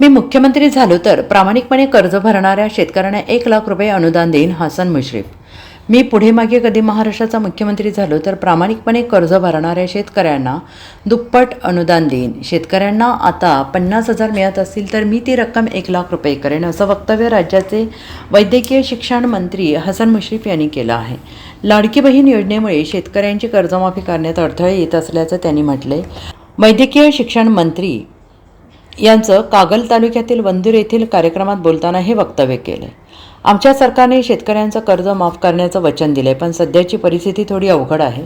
मी मुख्यमंत्री झालो तर प्रामाणिकपणे कर्ज भरणाऱ्या शेतकऱ्यांना एक लाख रुपये अनुदान देईन हसन मुश्रीफ. मी पुढे मागे कधी महाराष्ट्राचा मुख्यमंत्री झालो तर प्रामाणिकपणे कर्ज भरणाऱ्या शेतकऱ्यांना दुप्पट अनुदान देईन. शेतकऱ्यांना आता पन्नास हजार मिळत असतील तर मी ती रक्कम एक लाख रुपये करेन असं वक्तव्य राज्याचे वैद्यकीय शिक्षण मंत्री हसन मुश्रीफ यांनी केलं आहे. लाडकी बहीण योजनेमुळे शेतकऱ्यांची कर्जमाफी करण्यात अडथळे येत असल्याचं त्यांनी म्हटले वैद्यकीय शिक्षण मंत्री यांचं कागल तालुक्यातील वंदूर येथील कार्यक्रमात बोलताना हे वक्तव्य केलं. आमच्या सरकारने शेतकऱ्यांचं कर्ज माफ करण्याचं वचन दिलंय पण सध्याची परिस्थिती थोडी अवघड आहे.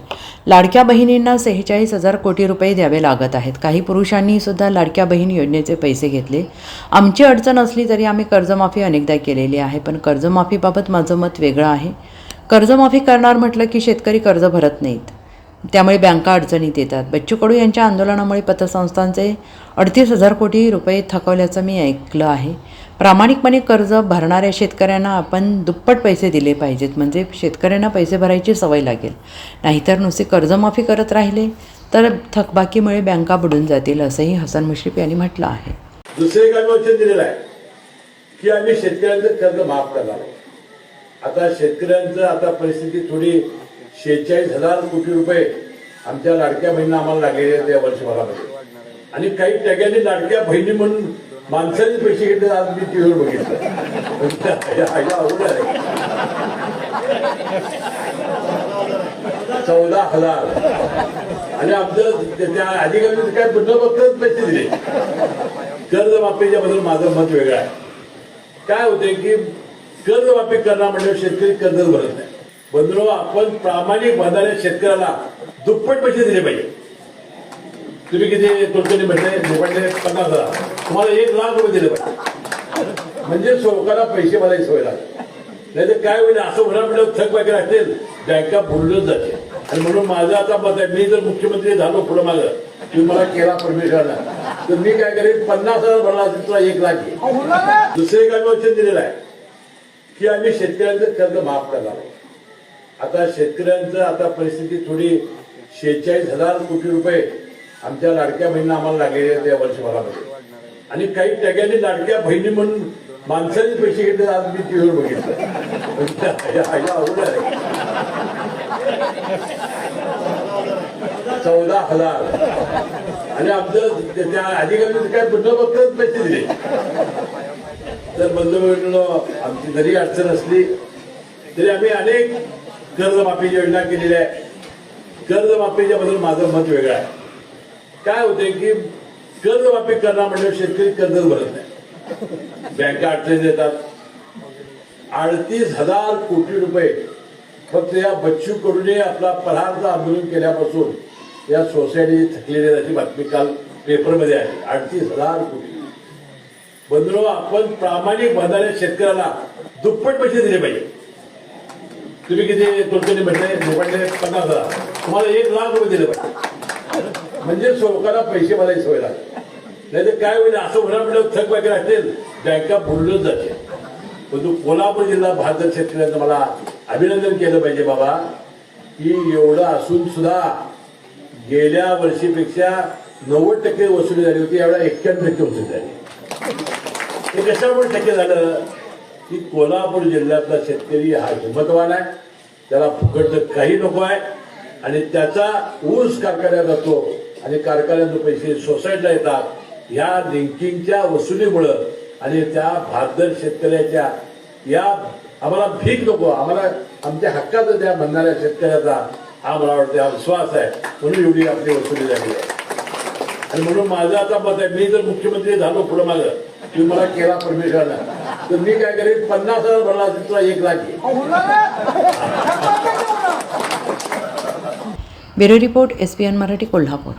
लाडक्या बहिणींना सेहेचाळीस हजार कोटी रुपये द्यावे लागत आहेत. काही पुरुषांनी सुद्धा लाडक्या बहीण योजनेचे पैसे घेतले. आमची अडचण असली तरी आम्ही कर्जमाफी अनेकदा केलेली आहे पण कर्जमाफीबाबत माझं मत वेगळं आहे. कर्जमाफी करणार म्हटलं की शेतकरी कर्ज भरत नाहीत. त्यामुळे बँका अडचणीत येतात. बच्चू कडू यांच्या आंदोलनामुळे पतसंस्थांचे अडतीस हजार कोटी रुपये थकवल्याचं मी ऐकलं आहे. प्रामाणिकपणे कर्ज भरणाऱ्या शेतकऱ्यांना आपण दुप्पट पैसे दिले पाहिजेत. म्हणजे शेतकऱ्यांना पैसे भरायची सवय लागेल. नाहीतर नुसते कर्जमाफी करत राहिले तर थकबाकीमुळे बँका बुडून जातील असंही हसन मुश्रीफ यांनी म्हटलं आहे. दुसरे काय वचन दिलेलं आहे की आम्ही शेतकऱ्यांचं कर्ज माफ करणार आता शेतकऱ्यांचं आता परिस्थिती थोडी शेहेचाळीस हजार कोटी रुपये आमच्या लाडक्या बहिणी आम्हाला लागलेल्या आहेत या वर्षभरामध्ये. आणि काही टग्यांनी लाडक्या बहिणी म्हणून माणसाने पैसे घेतले आज मी टीव्हीवर बघितलं. या- अवघड आहे. चौदा हजार. आणि आमचं त्या अधिकाऱ्यांनी काय बंदोबस्तच पैसे दिले. कर्जमाफीच्या बद्दल माझं मत वेगळं आहे. काय होते की कर्जमाफी करणार म्हणजे शेतकरी कर्जच भरत नाही. बंधू आपण प्रामाणिक भरणाऱ्या शेतकऱ्याला दुप्पट पैसे दिले पाहिजे. तुम्ही किती तुमच्याने भेटले म्हटले पन्नास हजार. तुम्हाला एक लाख रुपये दिले पाहिजे. म्हणजे सरकारला पैसे भरायची सवय लागेल नाही तर काय होईल? असं होणार म्हणजे थक वगैरे असेल बँका बुडूनच जाते आणि म्हणून माझं आता मत आहे मी जर मुख्यमंत्री झालो पुढं माझं तुम्ही मला केला परमेश्वरला तर मी काय करेन? पन्नास हजार भरला असेल तुला एक लाख येईल दुसरे काय वचन दिलेलं आहे की आम्ही शेतकऱ्यांचं कर्ज माफ करणार आहोत. आता शेतकऱ्यांचं आता परिस्थिती थोडी शेहेचाळीस हजार कोटी रुपये आमच्या लाडक्या बहिणींना आम्हाला लागलेले आहेत या वर्षभरामध्ये. आणि काही टग्यांनी लाडक्या बहिणी म्हणून माणसाने पैसे घेतले आज मी टीव्हीवर बघितलं. या- आहे. चौदा हजार. आणि आमचं त्या अधिकाऱ्यांनी काय बंदोबस्तच पैसे दिले? तर बंधू आमची जरी अडचण असली तरी आम्ही अनेक कर्जमाफी योजना केलेल्या आहे. कर्जमाफीच्या बद्दल माझं मत वेगळं आहे. काय होते की कर्जमाफी करणार म्हणजे शेतकरी कर्ज भरत नाही. बँका अडचणी येतात. अडतीस हजार कोटी रुपये फक्त या बच्चू कडूने आपला परारचं आंदोलन केल्यापासून या सोसायटी थकलेली त्याची बातमी काल पेपरमध्ये आली. अडतीस हजार कोटी. बंधू आपण प्रामाणिक भरणाऱ्या शेतकऱ्याला दुप्पट पैसे दिले पाहिजे तुम्ही किती तुमच्याने म्हटले म्हटले पन्नास हजार. तुम्हाला एक लाख रुपये दिले पाहिजे म्हणजे लोकांना पैसे भरायची सवय लागेल नाही तर काय होईल असं होणार म्हणजे थक वगैरे असेल बँका बुडूनच जाते परंतु कोल्हापूर जिल्हा भारतात शेतकऱ्यांचं मला अभिनंदन केलं पाहिजे बाबा की एवढं असून सुद्धा गेल्या वर्षीपेक्षा नव्वद टक्के वसुली झाली होती यावेळेला एक्क्याण्णव टक्के वसुली झाली. हे कशामुळे टक्के झालं? की कोल्हापूर जिल्ह्यातला शेतकरी हा हिंमतवान आहे. त्याला फुकट काही नको आहे. आणि त्याचा ऊस कारखान्यात जातो आणि कारखान्याचे पैसे सोसायटीला येतात. ह्या लिंकिंगच्या वसुलीमुळं आणि त्या भारदर शेतकऱ्याच्या या आम्हाला भीक नको. आम्हाला आमच्या हक्काचं द्या म्हणणाऱ्या शेतकऱ्याचा हा मला वाटतं हा विश्वास आहे. म्हणून एवढी आपली वसुली झाली आहे. आणि म्हणून माझं आता मत आहे मी जर मुख्यमंत्री झालो पुढं माझं तुम्ही मला केला परमेश्वरला तर मी काय करेन पन्नास हजार भरला असेल तुला एक lakh bureau report S P N Marathi Kolhapur.